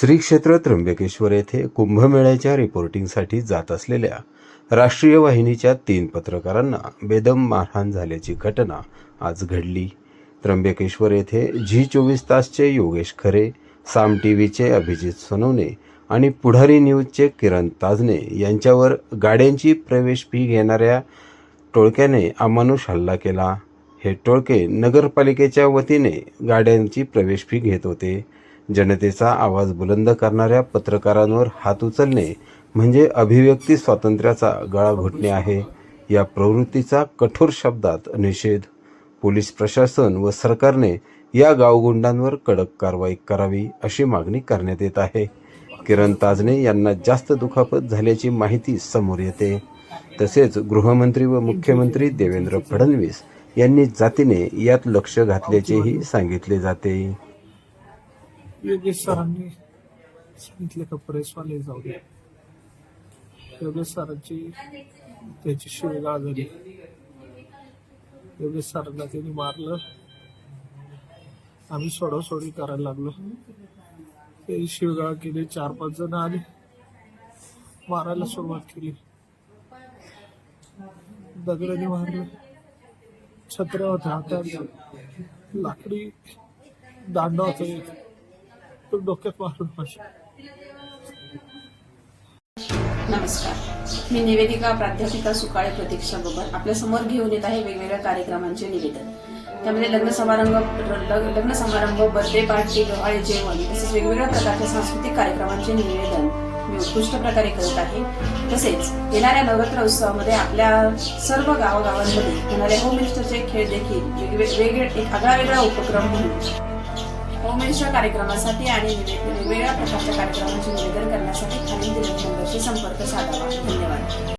श्री क्षेत्र त्र्यंबकेश्वर येथे कुंभमेळ्याच्या रिपोर्टिंगसाठी जात असलेल्या राष्ट्रीय वाहिनीच्या तीन पत्रकारांना बेदम मारहाण झाल्याची घटना आज घडली. त्र्यंबकेश्वर येथे झी चोवीस तासचे योगेश खरे साम टी व्हीचे अभिजित सोनवणे आणि पुढारी न्यूजचे किरण ताजने यांच्यावर गाड्यांची प्रवेश फी घेणाऱ्या टोळक्याने अमानुष हल्ला केला. हे टोळके नगरपालिकेच्या वतीने गाड्यांची प्रवेश फी घेत होते. जनतेचा आवाज बुलंद करणाऱ्या पत्रकारांवर हात उचलणे म्हणजे अभिव्यक्ती स्वातंत्र्याचा गळा घोटणे आहे. या प्रवृत्तीचा कठोर शब्दात निषेध. पोलीस प्रशासन व सरकारने या गावगुंडांवर कडक कारवाई करावी अशी मागणी करण्यात येत आहे. किरण ताजने यांना जास्त दुखापत झाल्याची माहिती समोर येते. तसेच गृहमंत्री व मुख्यमंत्री देवेंद्र फडणवीस यांनी जातीने यात लक्ष घातल्याचेही सांगितले जाते. योगेश सरांनी सांगितले का प्रेसवाले जाऊ दे. योगेश सरांची त्याची शिवगाळ झाली योगेश सरांना त्यांनी मारलं. आम्ही सोडासोडी करायला लागलो. ते शिवगाळ केली चार पाच जण आले. मारायला सुरुवात केली. दगडाने मारलं. छत्र्या होत्या हातात लाकडी दांडा होता. एक तो डोक्यात मारून नमस्कार. मी निवेदिका प्राध्यापिका सुकाळे प्रतीक्षा बबर. आपल्यासमोर घेऊन येत आहे वेगवेगळ्या कार्यक्रमांचे निवेदन. त्यामध्ये लग्न समारंभ लग्न समारंभ बर्थडे पार्टी डोहाळे जेवण तसेच वेगवेगळ्या प्रकारच्या सांस्कृतिक कार्यक्रमांचे निवेदन मी उत्कृष्ट प्रकारे करत आहे. तसेच येणाऱ्या नवरात्र उत्सवामध्ये आपल्या सर्व गावागावांमध्ये होणाऱ्या होम मिनिस्टरचे खेळ देखील वेगवेगळे एक आगळा वेगळा उपक्रम म्हणून होम कार्यक्रमासाठी आणि वेगवेगळ्या प्रकारच्या कार्यक्रमांचे निवेदन करण्यासाठी खालील दिलेल्या नंबरशी संपर्क साधावा. धन्यवाद.